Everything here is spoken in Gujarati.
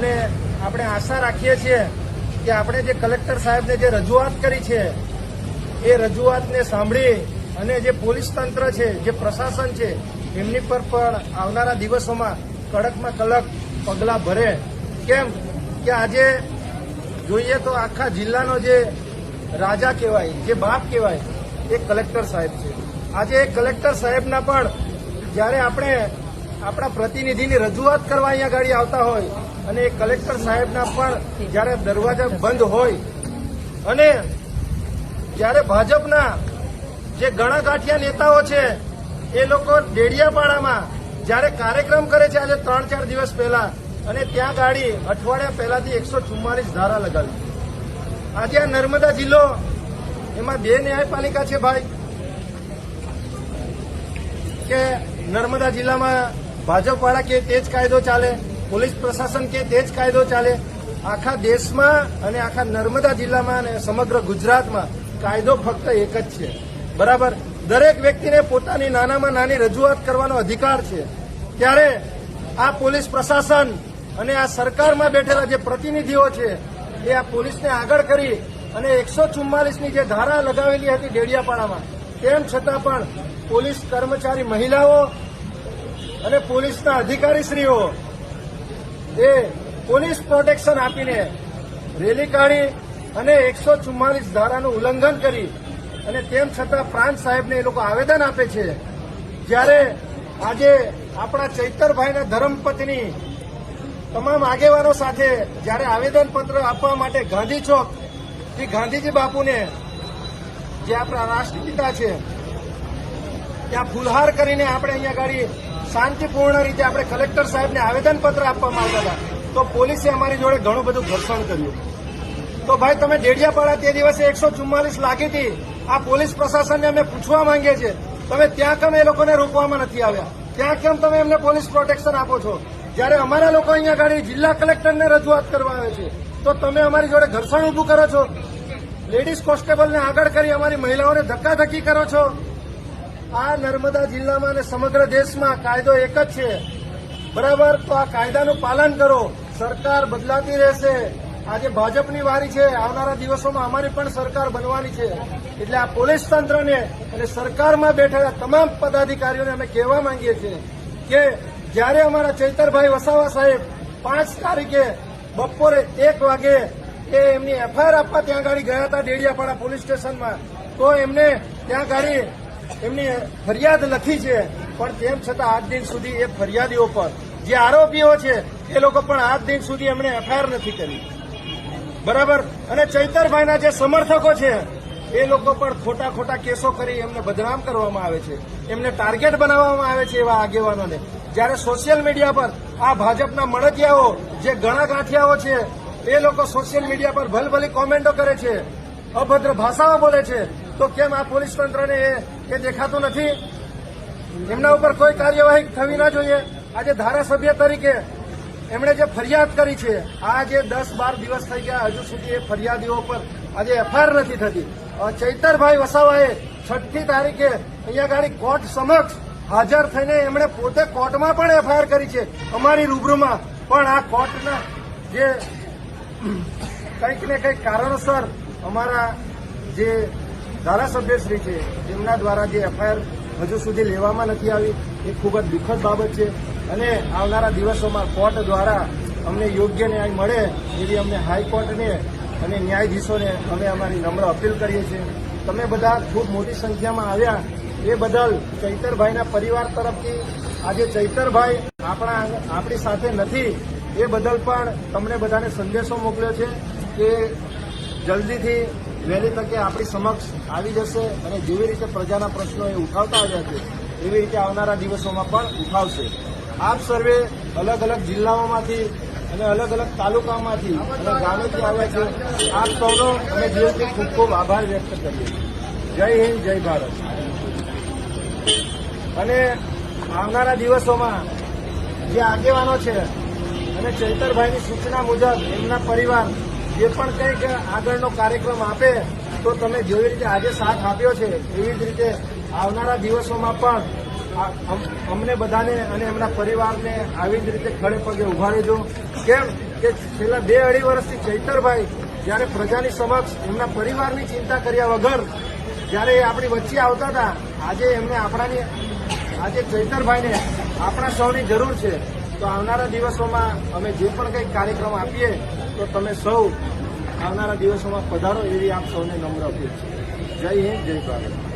અને આપણે આશા રાખીએ છીએ કે આપણે જે કલેક્ટર સાહેબને જે રજૂઆત કરી છે, એ રજૂઆતને સાંભળી અને જે પોલીસ તંત્ર છે, જે પ્રશાસન છે, એમની પર પણ આવનારા દિવસોમાં કડકમાં કડક પગલાં ભરે. કેમ કે આજે જોઈએ તો આખા જિલ્લાનો જે રાજા કહેવાય, જે બાપ કહેવાય, એ કલેક્ટર સાહેબ છે. આજે એ કલેક્ટર સાહેબના પણ જ્યારે આપણે આપણા પ્રતિનિધિની રજૂઆત કરવા અહીંયા ગાડી આવતા હોય અને કલેક્ટર સાહેબના પણ જ્યારે દરવાજા બંધ હોય અને જ્યારે ભાજપના જે ઘણા ગાંઠિયા નેતાઓ છે, એ લોકો ડેડિયાપાડામાં જ્યારે કાર્યક્રમ કરે છે, આજે ત્રણ ચાર દિવસ પહેલા અને ત્યાં ગાડી અઠવાડિયા પહેલાથી એકસો ચુમ્માલીસ ધારા લગાવી. આજે આ નર્મદા જિલ્લો, એમાં બે ન્યાયપાલિકા છે ભાઈ, કે નર્મદા જિલ્લામાં ભાજપવાળા કે તે જ કાયદો ચાલે, પોલીસ પ્રશાસન કે તે જ કાયદો ચાલે, આખા દેશમાં અને આખા નર્મદા જિલ્લામાં અને સમગ્ર ગુજરાતમાં કાયદો ફક્ત એક જ છે. બરાબર? દરેક વ્યક્તિને પોતાની નાનામાં નાની રજૂઆત કરવાનો અધિકાર છે. ત્યારે આ પોલીસ પ્રશાસન અને આ સરકારમાં બેઠેલા જે પ્રતિનિધિઓ છે, એ આ પોલીસને આગળ કરી અને એકસો ચુમ્માલીસની જે ધારા લગાવેલી હતી ડેડિયાપાડામાં, તેમ છતાં પણ પોલીસ કર્મચારી મહિલાઓ અને પોલીસના અધિકારીશ્રીઓ એ પોલીસ પ્રોટેક્શન આપીને રેલી કાઢી અને એકસો ચુમ્માલીસ ધારાનું ઉલ્લંઘન કરી અને તેમ છતાં પ્રાંત સાહેબને એ લોકો આવેદન આપે છે. જ્યારે આજે આપણા ચૈતરભાઈના ધર્મપત્ની તમામ આગેવાનો સાથે જ્યારે આવેદનપત્ર આપવા માટે ગાંધી ચોકથી ગાંધીજી બાપુને જે આપણા રાષ્ટ્રપિતા છે, ત્યાં ફુલહાર કરીને આપણે અહીંયા ગાડી શાંતિપૂર્ણ રીતે આપણે કલેક્ટર સાહેબને આવેદનપત્ર આપવામાં આવતા હતા. તો પોલીસે અમારી જોડે ઘણું બધું ઘર્ષણ કર્યું. તો ભાઈ, તમે ડેડિયાપાડા તે દિવસે એકસો ચુમ્માલીસ લાગી હતી. આ પોલીસ પ્રશાસનને અમે પૂછવા માંગીએ છીએ. તમે ત્યાં કેમ એ લોકોને રોકવામાં નથી આવ્યા? ત્યાં કેમ તમે એમને પોલીસ પ્રોટેક્શન આપો છો? જ્યારે અમારા લોકો અહીંયા ગાડી જિલ્લા કલેક્ટરને રજૂઆત કરવા આવે છે, તો તમે અમારી જોડે ઘર્ષણ ઊભું કરો છો? લેડીઝ કોન્સ્ટેબલને આગળ કરી અમારી મહિલાઓને ધક્કાધક્કી કરો છો? આ નર્મદા જિલ્લામાં અને સમગ્ર દેશમાં કાયદો એક જ છે. બરાબર? તો આ કાયદાનું પાલન કરો. સરકાર બદલાતી રહેશે. આજે ભાજપની વારી છે. આવનારા દિવસોમાં અમારી પણ સરકાર બનવાની છે. એટલે આ પોલીસ તંત્રને અને સરકારમાં બેઠેલા તમામ પદાધિકારીઓને અમે કહેવા માંગીએ છીએ કે જ્યારે અમારા ચૈતરભાઈ વસાવા સાહેબ પાંચ તારીખે બપોરે એક વાગે એ એમની એફઆઈઆર આપવા ત્યાં ગાડી ગયા હતા ડેડિયાપાડા પોલીસ સ્ટેશનમાં, તો એમને ત્યાં ગાડી એમની ફરિયાદ લખી છે, પણ તેમ છતાં આજ દિન સુધી એ ફરિયાદીઓ પર જે આરોપીઓ છે, એ લોકો પણ આજ દિન સુધી એમણે એફઆઈઆર નથી કરી. બરાબર? અને ચૈતરભાઈના જે સમર્થકો છે, એ લોકો પણ ખોટા ખોટા કેસો કરી એમને બદનામ કરવામાં આવે છે. એમને ટાર્ગેટ બનાવવામાં આવે છે એવા આગેવાનોને. જ્યારે સોશિયલ મીડિયા પર આ ભાજપના મળતિયાઓ જે ઘણા ગાંઠિયાઓ છે, એ લોકો સોશિયલ મીડિયા પર ભલભલી કોમેન્ટો કરે છે, અભદ્ર ભાષાઓ બોલે છે તો કેમ આ પોલીસ તંત્રને એ દેખાતું નથી? એમના ઉપર કોઈ કાર્યવાહી થવી ના જોઈએ. આજે ધારાસભ્ય તરીકે એમણે જે ફરિયાદ કરી છે, આ જે દસ બાર દિવસ થઈ ગયા હજુ સુધી એ ફરિયાદીઓ પર આજે એફઆઈઆર નથી થતી. ચૈતરભાઈ વસાવાએ છઠ્ઠી તારીખે અહીંયા ગાડી કોર્ટ સમક્ષ હાજર થઈને એમણે પોતે કોર્ટમાં પણ એફઆઈઆર કરી છે, અમારી રૂબરૂમાં. પણ આ કોર્ટના જે કંઈક ને કંઈક કારણોસર અમારા જે ધારાસભ્યશ્રી છે એમના દ્વારા જે એફઆઈઆર હજુ સુધી લેવામાં નથી આવી, એ ખૂબ જ દુઃખદ બાબત છે. અને આવનારા દિવસોમાં કોર્ટ દ્વારા અમને યોગ્ય ન્યાય મળે એવી અમને હાઈકોર્ટને અને ન્યાયાધીશોને અમે અમારી નમ્ર અપીલ કરીએ છીએ. તમે બધા ખૂબ મોટી સંખ્યામાં આવ્યા. એ બદલ ચૈતરભાઈના પરિવાર તરફથી આજે ચૈતરભાઈ આપણા આપણી સાથે નથી. એ બદલ પણ તમને બધાને સંદેશો મોકલ્યો છે કે જલ્દીથી વહેલી તકે આપણી સમક્ષ આવી જશે અને જેવી રીતે પ્રજાના પ્રશ્નો એ ઉઠાવતા આવ્યા છે, એવી રીતે આવનારા દિવસોમાં પણ ઉઠાવશે. આપ સર્વે અલગ અલગ જિલ્લાઓમાંથી અને અલગ અલગ તાલુકામાંથી અને ગામેથી આવ્યા છે, આપ સૌનો અમે જીવનથી ખૂબ ખૂબ આભાર વ્યક્ત કરીએ જય હિન્દ, જય ભારત. અને આવનારા દિવસોમાં જે આગેવાનો છે અને ચૈતરભાઈની સૂચના મુજબ એમના પરિવાર જે પણ કંઈક આગળનો કાર્યક્રમ આપે, તો તમે જેવી રીતે આજે સાથ આપ્યો છે, એવી જ રીતે આવનારા દિવસોમાં પણ અમને બધાને અને એમના પરિવારને આવી જ રીતે ખડે પગે ઊભા રહેજો. કેમ કે છેલ્લા બે અઢી વર્ષથી ચૈતરભાઈ જ્યારે પ્રજાની સમક્ષ એમના પરિવારની ચિંતા કર્યા વગર જ્યારે એ આપણી વચ્ચે આવતા હતા, આજે એમને આપણાની, આજે ચૈતરભાઈને આપણા સૌની જરૂર છે. તો આવનારા દિવસોમાં અમે જે પણ કંઈક કાર્યક્રમ આપીએ, તો તમે સૌ આવનારા દિવસોમાં પધારો એવી આપ સૌને નમ્ર અપીલ છે. જય હિન્દ, જય ભારત.